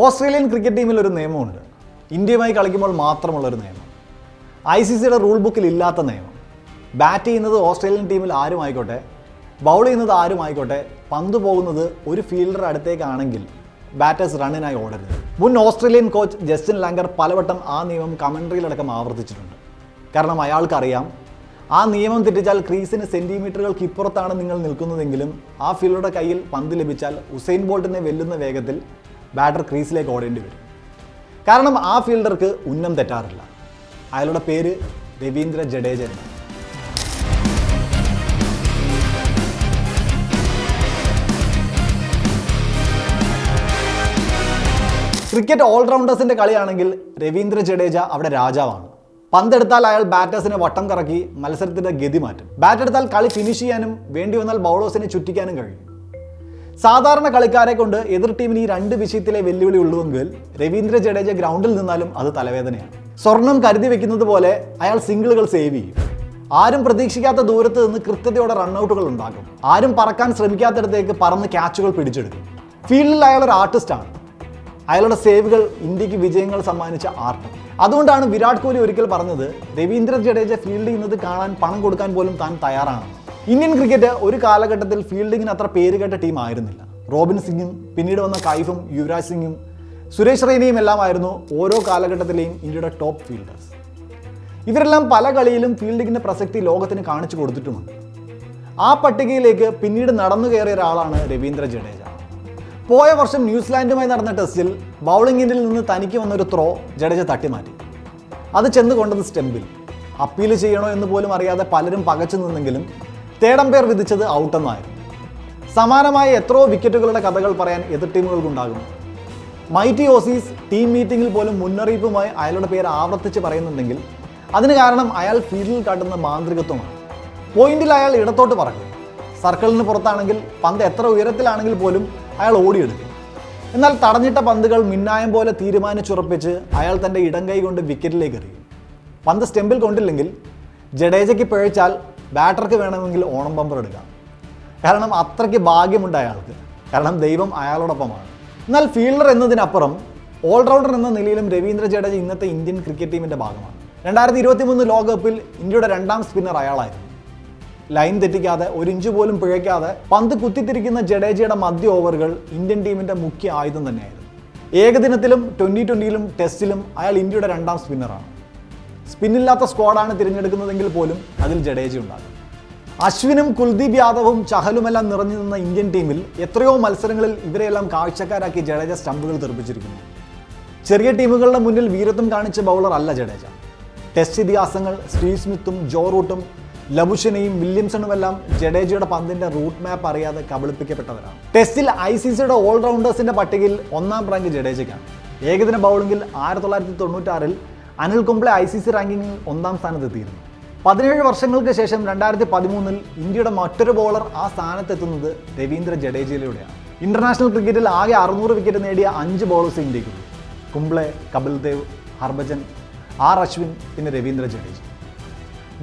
Australian cricket ടീമിൽ ഒരു നിയമമുണ്ട്. ഇന്ത്യയുമായി കളിക്കുമ്പോൾ മാത്രമുള്ളൊരു നിയമം. ഐ സി സിയുടെ റൂൾ ബുക്കിൽ ഇല്ലാത്ത നിയമം. ബാറ്റ് ചെയ്യുന്നത് ഓസ്ട്രേലിയൻ ടീമിൽ ആരും ആയിക്കോട്ടെ ബൗൾ ചെയ്യുന്നത് ആരും ആയിക്കോട്ടെ പന്ത് പോകുന്നത് ഒരു ഫീൽഡർ അടുത്തേക്കാണെങ്കിൽ ബാറ്റേഴ്സ് റണ്ണിനായി ഓടരുത്. മുൻ ഓസ്ട്രേലിയൻ കോച്ച് ജസ്റ്റിൻ ലാങ്കർ പലവട്ടം ആ നിയമം കമൻട്രിയിലടക്കം ആവർത്തിച്ചിട്ടുണ്ട്. കാരണം അയാൾക്കറിയാം ആ നിയമം തെറ്റിച്ചാൽ ക്രീസിന് സെന്റിമീറ്ററുകൾക്ക് ഇപ്പുറത്താണ് നിങ്ങൾ നിൽക്കുന്നതെങ്കിലും ആ ഫീൽഡറുടെ കയ്യിൽ പന്ത് ലഭിച്ചാൽ ഉസൈൻ ബോൾട്ടിനെ വെല്ലുന്ന വേഗത്തിൽ ബാറ്റർ ക്രീസിലേക്ക് ഓടേണ്ടി വരും. കാരണം ആ ഫീൽഡർക്ക് ഉന്നം തെറ്റാറില്ല. അയാളുടെ പേര് രവീന്ദ്ര ജഡേജ ക്രിക്കറ്റ് ഓൾറൗണ്ടേഴ്സിന്റെ കളിയാണെങ്കിൽ രവീന്ദ്ര ജഡേജ അവിടെ രാജാവാണ്. പന്തെടുത്താൽ അയാൾ ബാറ്റേഴ്സിനെ വട്ടം കറക്കി മത്സരത്തിന്റെ ഗതി മാറ്റും. ബാറ്റെടുത്താൽ കളി ഫിനിഷ് ചെയ്യാനും വേണ്ടി വന്നാൽ ബൗളേഴ്സിനെ ചുറ്റിക്കാനും കഴിയും. സാധാരണ കളിക്കാരെ കൊണ്ട് എതിർ ടീമിന് ഈ രണ്ട് വിഷയത്തിലെ വെല്ലുവിളി ഉള്ളുവെങ്കിൽ രവീന്ദ്ര ജഡേജ ഗ്രൗണ്ടിൽ നിന്നാലും അത് തലവേദനയാണ്. സ്വർണം കരുതി വെക്കുന്നത് പോലെ അയാൾ സിംഗിളുകൾ സേവ് ചെയ്യും. ആരും പ്രതീക്ഷിക്കാത്ത ദൂരത്ത് നിന്ന് കൃത്യതയോടെ റണ്ണൌട്ടുകൾ ഉണ്ടാക്കും. ആരും പറക്കാൻ ശ്രമിക്കാത്തിടത്തേക്ക് പറന്ന് ക്യാച്ചുകൾ പിടിച്ചെടുക്കും. ഫീൽഡിൽ അയാൾ ഒരു ആർട്ടിസ്റ്റാണ് അയാളുടെ സേവുകൾ ഇന്ത്യയ്ക്ക് വിജയങ്ങൾ സമ്മാനിച്ച ആർട്ട്. അതുകൊണ്ടാണ് വിരാട് കോഹ്ലി ഒരിക്കൽ പറഞ്ഞത് രവീന്ദ്ര ജഡേജ ഫീൽഡ് ചെയ്യുന്നത് കാണാൻ പണം കൊടുക്കാൻ പോലും താൻ തയ്യാറാണ്. ഇന്ത്യൻ ക്രിക്കറ്റ് ഒരു കാലഘട്ടത്തിൽ ഫീൽഡിങ്ങിന് അത്ര പേരുകേട്ട ടീം ആയിരുന്നില്ല. റോബിൻ സിംഗും പിന്നീട് വന്ന കൈഫും യുവരാജ് സിംഗും സുരേഷ് റെയ്നയും എല്ലാമായിരുന്നു ഓരോ കാലഘട്ടത്തിലെയും ഇന്ത്യയുടെ ടോപ്പ് ഫീൽഡേഴ്സ് ഇവരെല്ലാം പല കളിയിലും ഫീൽഡിങ്ങിന്റെ പ്രസക്തി ലോകത്തിന് കാണിച്ചു കൊടുത്തിട്ടുമുണ്ട്. ആ പട്ടികയിലേക്ക് പിന്നീട് നടന്നു കയറിയ ഒരാളാണ് രവീന്ദ്ര ജഡേജ. പോയ വർഷം ന്യൂസിലാൻഡുമായി നടന്ന ടെസ്റ്റിൽ ബൗളിംഗ് എൻഡിൽ നിന്ന് തനിക്ക് വന്നൊരു ത്രോ ജഡേജ തട്ടിമാറ്റി. അത് ചെന്ന് കൊണ്ടത് സ്റ്റെമ്പിൽ അപ്പീൽ ചെയ്യണോ എന്ന് പോലും അറിയാതെ പലരും പകച്ചു നിന്നെങ്കിലും തേടം പേർ വിധിച്ചത് ഔട്ടെന്നായിരുന്നു. സമാനമായ എത്രയോ വിക്കറ്റുകളുടെ കഥകൾ പറയാൻ എതിർ ടീമുകൾക്കുണ്ടാകും. മൈറ്റി ഓസീസ് ടീം മീറ്റിംഗിൽ പോലും മുന്നറിയിപ്പുമായി അയാളുടെ പേര് ആവർത്തിച്ച് പറയുന്നുണ്ടെങ്കിൽ അതിന് കാരണം അയാൾ ഫീൽഡിൽ കാട്ടുന്ന മാന്ത്രികത്വമാണ്. പോയിന്റിൽ അയാൾ ഇടത്തോട്ട് പറക്കും. സർക്കിളിന് പുറത്താണെങ്കിൽ പന്ത് എത്ര ഉയരത്തിലാണെങ്കിൽ പോലും അയാൾ ഓടിയെടുക്കും. എന്നാൽ തടഞ്ഞിട്ട പന്തുകൾ മിന്നായം പോലെ തീരുമാനിച്ചുറപ്പിച്ച് അയാൾ തന്റെ ഇടം കൈ കൊണ്ട് വിക്കറ്റിലേക്ക് എറിയും. പന്ത് സ്റ്റെമ്പിൽ കൊണ്ടില്ലെങ്കിൽ ജഡേജയ്ക്ക് പിഴച്ചാൽ ബാറ്റർക്ക് വേണമെങ്കിൽ ഓണം ബമ്പർ എടുക്കാം. കാരണം അത്രയ്ക്ക് ഭാഗ്യമുണ്ട് അയാൾക്ക് കാരണം ദൈവം അയാളോടൊപ്പമാണ്. എന്നാൽ ഫീൽഡർ എന്നതിനപ്പുറം ഓൾറൗണ്ടർ എന്ന നിലയിലും രവീന്ദ്ര ജഡേജ ഇന്നത്തെ ഇന്ത്യൻ ക്രിക്കറ്റ് ടീമിന്റെ ഭാഗമാണ്. രണ്ടായിരത്തി ഇരുപത്തി മൂന്ന് ലോകകപ്പിൽ ഇന്ത്യയുടെ രണ്ടാം സ്പിന്നർ അയാളായിരുന്നു. ലൈൻ തെറ്റിക്കാതെ ഒരു ഇഞ്ച് പോലും പിഴയ്ക്കാതെ പന്ത് കുത്തിത്തിരിക്കുന്ന ജഡേജയുടെ മധ്യ ഓവറുകൾ ഇന്ത്യൻ ടീമിന്റെ മുഖ്യ ആയുധം തന്നെയായിരുന്നു. ഏകദിനത്തിലും ട്വന്റി ട്വന്റിയിലും ടെസ്റ്റിലും അയാൾ ഇന്ത്യയുടെ രണ്ടാം സ്പിന്നറാണ് സ്പിന്നില്ലാത്ത സ്ക്വാഡാണ് തിരഞ്ഞെടുക്കുന്നതെങ്കിൽ പോലും അതിൽ ജഡേജ ഉണ്ടാകും. അശ്വിനും കുൽദീപ് യാദവും ചഹലുമെല്ലാം നിറഞ്ഞു നിന്ന ഇന്ത്യൻ ടീമിൽ എത്രയോ മത്സരങ്ങളിൽ ഇവരെയെല്ലാം കാഴ്ചക്കാരാക്കി ജഡേജ സ്റ്റമ്പുകൾ തെറിപ്പിച്ചിരിക്കുന്നു. ചെറിയ ടീമുകളുടെ മുന്നിൽ വീരത്വം കാണിച്ച ബൗളർ അല്ല ജഡേജ. ടെസ്റ്റ് ഇതിഹാസങ്ങൾ സ്റ്റീവ് സ്മിത്തും ജോ റൂട്ടും ലബുഷനെയും വില്യംസണുമെല്ലാം ജഡേജയുടെ പന്തിന്റെ റൂട്ട് മാപ്പ് അറിയാതെ കബളിപ്പിക്കപ്പെട്ടവരാണ്. ടെസ്റ്റിൽ ഐ സി സിയുടെ ഓൾറൗണ്ടേഴ്സിന്റെ പട്ടികയിൽ ഒന്നാം റാങ്ക് ജഡേജയ്ക്കാണ്. ഏകദിന ബൗളിംഗിൽ ആയിരത്തി തൊള്ളായിരത്തി തൊണ്ണൂറ്റാറിൽ Anil Kumble I C C റാങ്കിങ്ങിൽ ഒന്നാം സ്ഥാനത്തെത്തിയിരുന്നു. പതിനേഴ് വർഷങ്ങൾക്ക് ശേഷം രണ്ടായിരത്തി പതിമൂന്നിൽ ഇന്ത്യയുടെ മറ്റൊരു ബോളർ ആ സ്ഥാനത്തെത്തുന്നത് രവീന്ദ്ര ജഡേജയിലൂടെയാണ്. ഇന്റർനാഷണൽ ക്രിക്കറ്റിൽ ആകെ അറുന്നൂറ് വിക്കറ്റ് നേടിയ അഞ്ച് ബോളേഴ്സ് ഇന്ത്യക്കുള്ളൂ കുംബ്ലെ കപിൽ ദേവ് ഹർഭജൻ ആർ അശ്വിൻ പിന്നെ രവീന്ദ്ര ജഡേജ.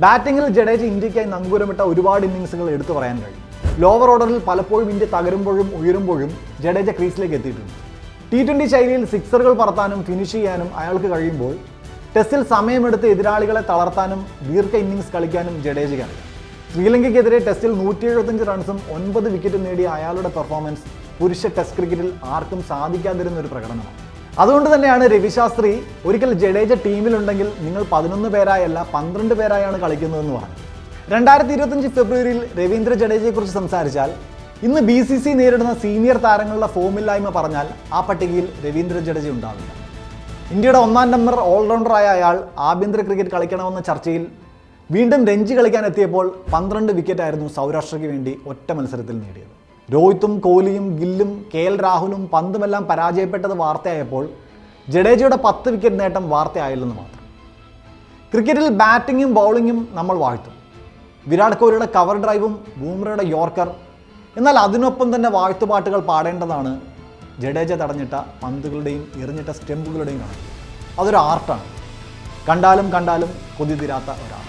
ബാറ്റിംഗിൽ ജഡേജ ഇന്ത്യക്കായി നങ്കൂരമിട്ട ഒരുപാട് ഇന്നിങ്സുകൾ എടുത്തു പറയാൻ കഴിയും. ലോവർ ഓർഡറിൽ പലപ്പോഴും ഇന്ത്യ തകരുമ്പോഴും ഉയരുമ്പോഴും ജഡേജ ക്രീസിലേക്ക് എത്തിയിട്ടുണ്ട്. ടി ട്വന്റി ശൈലിയിൽ സിക്സറുകൾ പറത്താനും ഫിനിഷ് ചെയ്യാനും അയാൾക്ക് കഴിയുമ്പോൾ ടെസ്റ്റിൽ സമയമെടുത്ത് എതിരാളികളെ തളർത്താനും ദീർഘ ഇന്നിങ്സ് കളിക്കാനും ജഡേജയ്ക്കാണ് ശ്രീലങ്കയ്ക്കെതിരെ ടെസ്റ്റിൽ നൂറ്റി എഴുപത്തഞ്ച് റൺസും ഒൻപത് വിക്കറ്റും നേടിയ അയാളുടെ പെർഫോമൻസ് പുരുഷ ടെസ്റ്റ് ക്രിക്കറ്റിൽ ആർക്കും സാധിക്കാതിരുന്ന ഒരു പ്രകടനമാണ്. അതുകൊണ്ട് തന്നെയാണ് രവിശാസ്ത്രി ഒരിക്കൽ ജഡേജ ടീമിലുണ്ടെങ്കിൽ നിങ്ങൾ പതിനൊന്ന് പേരായല്ല പന്ത്രണ്ട് പേരായാണ് കളിക്കുന്നതെന്ന് പറഞ്ഞു. രണ്ടായിരത്തി ഇരുപത്തഞ്ച് ഫെബ്രുവരിയിൽ രവീന്ദ്ര ജഡേജയെക്കുറിച്ച് സംസാരിച്ചാൽ ഇന്ന് ബി സി സി നേരിടുന്ന സീനിയർ താരങ്ങളുടെ ഫോമില്ലായ്മ പറഞ്ഞാൽ ആ പട്ടികയിൽ രവീന്ദ്ര ജഡേജ ഉണ്ടാവില്ല. ഇന്ത്യയുടെ ഒന്നാം നമ്പർ ഓൾറൗണ്ടറായ അയാൾ ആഭ്യന്തര ക്രിക്കറ്റ് കളിക്കണമെന്ന ചർച്ചയിൽ വീണ്ടും രഞ്ജി കളിക്കാൻ എത്തിയപ്പോൾ പന്ത്രണ്ട് വിക്കറ്റായിരുന്നു സൗരാഷ്ട്രയ്ക്ക് വേണ്ടി ഒറ്റ മത്സരത്തിൽ നേടിയത്. രോഹിത്തും കോഹ്ലിയും ഗില്ലും കെ എൽ രാഹുലും പന്തുമെല്ലാം പരാജയപ്പെട്ടത് വാർത്തയായപ്പോൾ ജഡേജയുടെ പത്ത് വിക്കറ്റ് നേട്ടം വാർത്തയായില്ലെന്ന് മാത്രം. ക്രിക്കറ്റിൽ ബാറ്റിങ്ങും ബൗളിങ്ങും നമ്മൾ വാഴ്ത്തും. വിരാട് കോഹ്ലിയുടെ കവർ ഡ്രൈവും ബൂമറയുടെ യോർക്കർ എന്നാൽ അതിനൊപ്പം തന്നെ വാഴ്ത്തുപാട്ടുകൾ പാടേണ്ടതാണ് ജഡേജ തടഞ്ഞിട്ട പന്തുകളുടെയും എറിഞ്ഞിട്ട സ്റ്റെമ്പുകളുടെയും കാണാം അതൊരു ആർട്ടാണ്. കണ്ടാലും കണ്ടാലും കൊതി തീരാത്ത ഒരാൾ.